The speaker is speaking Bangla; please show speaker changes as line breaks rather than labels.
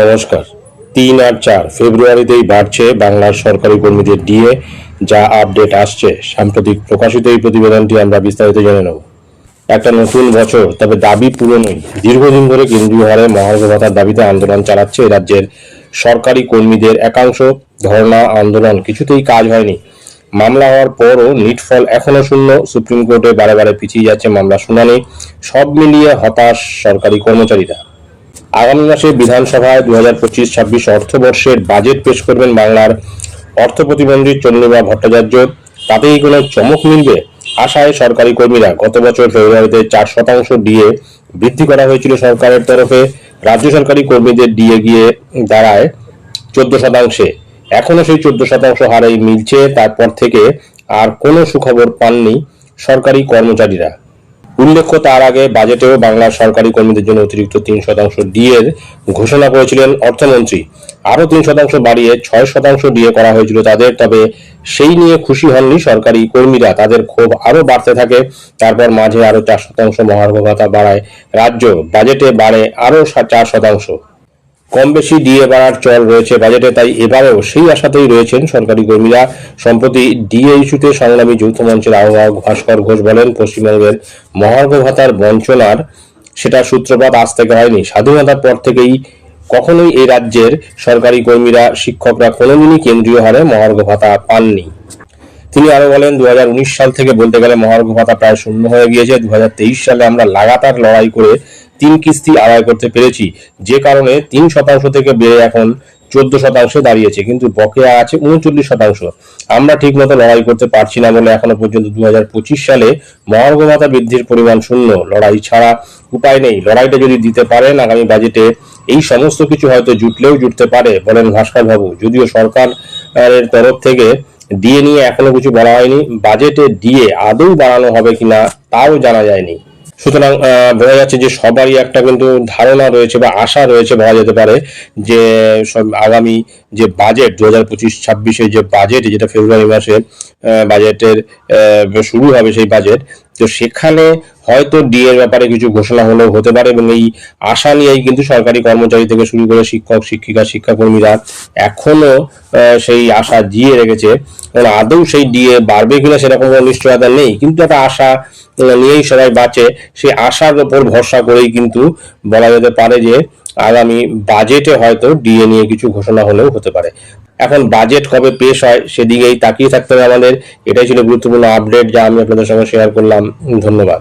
নমস্কার। তিন আর চার ফেব্রুয়ারিতেই বাড়ছে বাংলার সরকারি কর্মীদের ডিএ, যা আপডেট আসছে। সাম্প্রতিক প্রকাশিত এই প্রতিবেদনটি আমরা বিস্তারিত জেনে নেব। একটা নতুন বছর, তবে দাবি পুরনোই দীর্ঘদিন ধরে কেন্দ্রীয় হারে মহার্ঘ ভাতার দাবিতে আন্দোলন চালাচ্ছে রাজ্যের সরকারি কর্মীদের একাংশ। ধর্ণা, আন্দোলন কিছুতেই কাজ হয়নি। মামলা হওয়ার পরও নিট ফল এখনও শূন্য। সুপ্রিম কোর্টে বারে বারে পিছিয়ে যাচ্ছে মামলা শুনানি। সব মিলিয়ে হতাশ সরকারি কর্মচারীরা। আগামী মাসে বিধানসভায় দু হাজার পঁচিশ, ছাব্বিশ অর্থবর্ষের বাজেট পেশ করবেন বাংলার অর্থ প্রতিমন্ত্রী চন্দ্রিমা ভট্টাচার্য। তাতেই কোনো চমক মিলবে আশায় সরকারি কর্মীরা। গত বছর ফেব্রুয়ারিতে চার শতাংশ ডিএ বৃদ্ধি করা হয়েছিল সরকারের তরফে। রাজ্য সরকারি কর্মীদের ডিএ গিয়ে দাঁড়ায় চোদ্দ শতাংশে। এখনও সেই চোদ্দ শতাংশ হারেই মিলছে। তারপর থেকে আর কোনো সুখবর পাননি সরকারি কর্মচারীরা। উল্লেখ্য, তার আগে বাজেটেও বাংলার সরকারি কর্মীদের জন্য অতিরিক্ত তিন শতাংশ ডিএর ঘোষণা করেছিলেন অর্থমন্ত্রী। আরও তিন শতাংশ বাড়িয়ে ছয় শতাংশ ডিএ করা হয়েছিল তাদের, তবে সেই নিয়ে খুশি হননি সরকারি কর্মীরা। তাদের ক্ষোভ আরও বাড়তে থাকে, তারপর মাঝে আরও চার শতাংশ মহার্ঘ ভাতা বাড়ায় রাজ্য। বাজেটে বাড়ে আরও চার শতাংশ। কম বেশি ডিএ বাড়ার চল রয়েছে বাজেটে, তাই এবারেও সেই আশাতেই রয়েছেন সরকারি কর্মীরা। সম্প্রতি ডিএ ইস্যুতে সংগ্রামী যৌথ মঞ্চের আহ্বায়ক ভাস্কর ঘোষ বলেন, পশ্চিমবঙ্গের মহার্ঘ ভাতার বঞ্চনার সেটা সূত্রপাত আজ থেকে হয়নি। স্বাধীনতার পর থেকেই কখনোই এই রাজ্যের সরকারি কর্মীরা, শিক্ষকরা কোনোদিনই কেন্দ্রীয় হারে মহার্ঘ ভাতা পাননি। তিনি আরও বলেন দুই হাজার উনিশ সাল থেকে বলতে গেলে মহার্ঘ ভাতা প্রায় শূন্য হয়ে গিয়েছে। দু হাজার তেইশ সালে আমরা লাগাতার লড়াই করে তিন কিস্তি আদায় করতে পেরেছি। যে কারণে তিন শতাংশ থেকে বেড়ে এখন চোদ্দ শতাংশে দাঁড়িয়েছে, কিন্তু বকেয়া আছে উনচল্লিশ শতাংশ। আমরা ঠিক মতো লড়াই করতে পারছি না বলে এখনও পর্যন্ত দু হাজার পঁচিশ সালে মহার্ঘ ভাতা বৃদ্ধির পরিমাণ শূন্য। লড়াই ছাড়া উপায় নেই। লড়াইটা যদি দিতে পারেন, আগামী বাজেটে এই সমস্ত কিছু হয়তো জুটলেও জুটতে পারে, বলেন ভাস্কর বাবু যদিও সরকারের তরফ থেকে ডিএ নিয়ে এখনও কিছু বলা হয়নি, বাজেটে ডিএ আদৌ বাড়ানো হবে কিনা, তাও জানা যায়নি। সুতরাং বোঝা যাচ্ছে যে সবারই একটা কিন্তু ধারণা রয়েছে বা আশা রয়েছে, বলা যেতে পারে, যে আগামী যে বাজেট দু হাজার পঁচিশ, ছাব্বিশের যে বাজেট যেটা ফেব্রুয়ারি মাসে বাজেটের শুরু হবে সেই বাজেট তো সেখানে হয়তো ডি এর ব্যাপারে কিছু ঘোষণা হলেও হতে পারে এবং এই আশা নিয়েই কিন্তু সরকারি কর্মচারী থেকে শুরু করে শিক্ষক, শিক্ষিকা, শিক্ষাকর্মীরা এখনও সেই আশা জিয়ে রেখেছে। এবং আদৌ সেই ডিএ বাড়বে কিনা সেরকম কোনো নিশ্চয়তা নেই। কিন্তু একটা আশা নিয়েই সবাই বাঁচে। সেই আশার উপর ভরসা করেই কিন্তু বলা যেতে পারে যে আগামী বাজেটে হয়তো ডিএ নিয়ে কিছু ঘোষণা হলেও হতে পারে। এখন বাজেট কবে পেশ হয় সেদিকেই তাকিয়ে থাকতে হবে আমাদের। এটাই ছিল গুরুত্বপূর্ণ আপডেট যা আমি আপনাদের সঙ্গে শেয়ার করলাম। ধন্যবাদ।